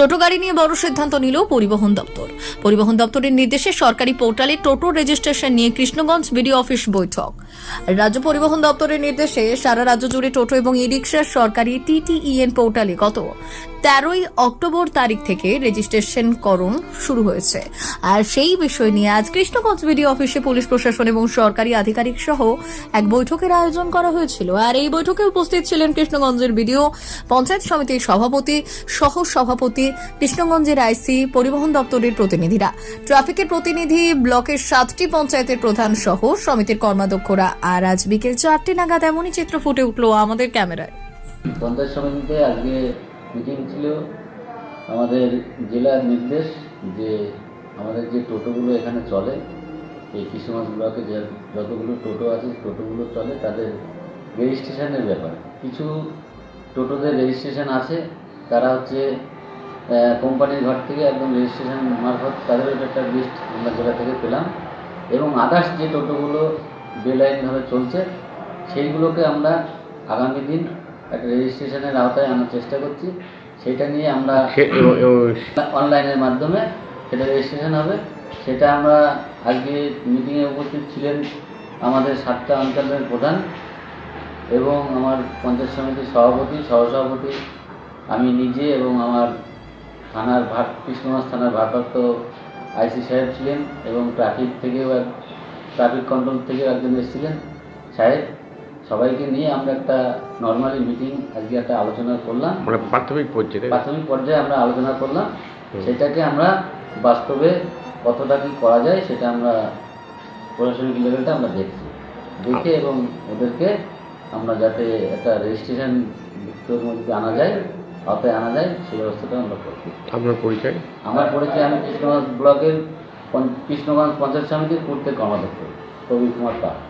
টোটো গাড়ি নিয়ে বড় সিদ্ধান্ত নিল পরিবহন দপ্তর। পরিবহন দপ্তরের নির্দেশে সরকারি পোর্টালে টোটো রেজিস্ট্রেশন নিয়ে কৃষ্ণগঞ্জ বিডিও অফিস বৈঠক। রাজ্য পরিবহন দপ্তরের নির্দেশে সারা রাজ্য জুড়ে টোটো এবং ই রিক্সার সরকারি টিটিইএন পোর্টালে গত তেরোই অক্টোবর তারিখ থেকে রেজিস্ট্রেশন করণ শুরু হয়েছে। আর সেই বিষয় নিয়ে আজ কৃষ্ণগঞ্জ বিডিও অফিসে পুলিশ প্রশাসন এবং সরকারি আধিকারিক সহ এক বৈঠকের আয়োজন করা হয়েছিল। আর এই বৈঠকে উপস্থিত ছিলেন কৃষ্ণগঞ্জের বিডিও, পঞ্চায়েত সমিতির সভাপতি সহ সভাপতি কৃষ্ণগঞ্জের আইসি পরিবহন দপ্তরের প্রতিনিধিরা। ট্রাফিকের প্রতিনিধি, ব্লকের সাতটি পঞ্চায়েতের প্রধান সহ সমিতির কর্মাধ্যক্ষরা আর আজ বিকেল চারটে নাগাদ এমনই চিত্র ফুটে উঠল আমাদের ক্যামেরায়। পঞ্চায়েত সমিতিতে আজকে মিটিং ছিল, আমাদের জেলার নির্দেশ যে আমাদের যে টোটোগুলো এখানে চলে, এই কৃষ্ণগঞ্জ ব্লকে যে যতগুলো টোটো আছে টোটোগুলো চলে তাদের রেজিস্ট্রেশনের ব্যাপার। কিছু টোটোদের রেজিস্ট্রেশন আছে, তারা হচ্ছে কোম্পানির ঘর থেকে একদম রেজিস্ট্রেশন মারফত তাদের একটা লিস্ট আমরা জেলা থেকে পেলাম। এবং আদার্স যে টোটোগুলো বেলাইনভাবে চলছে সেইগুলোকে আমরা আগামী দিন একটা রেজিস্ট্রেশনের আওতায় আনার চেষ্টা করছি। সেটা নিয়ে আমরা অনলাইনের মাধ্যমে সেটা রেজিস্ট্রেশন হবে। সেটা আমরা আজকে মিটিংয়ে উপস্থিত ছিলেন আমাদের সাতটা অঞ্চলের প্রধান এবং আমার পঞ্চায়েত সমিতির সভাপতি সহসভাপতি আমি নিজে এবং আমার থানার ভার কৃষ্ণগঞ্জ থানার ভারপ্রাপ্ত আইসি সাহেব ছিলেন এবং ট্রাফিক থেকেও এক ট্রাফিক কন্ট্রোল থেকে একজন এসেছিলেন সাহেব। সবাইকে নিয়ে আমরা একটা নর্মালি মিটিং আজকে একটা আলোচনা করলাম। মানে প্রাথমিক পর্যায়ে প্রাথমিক পর্যায়ে আমরা আলোচনা করলাম। সেটাকে আমরা বাস্তবে কতটা কী করা যায় সেটা আমরা প্রশাসনিক লেভেলটা আমরা দেখছি। দেখে এবং ওদেরকে আমরা যাতে একটা রেজিস্ট্রেশন মধ্যে আনা যায় আওতায় আনা যায় সেই ব্যবস্থাটা আমরা করছি আপনার পরিচয়? আমার পরিচয় আমি কৃষ্ণগঞ্জ ব্লকের কৃষ্ণগঞ্জ পঞ্চায়েত সমিতির পূর্তের কর্মাধ্যক্ষ প্রবীর কুমার পাল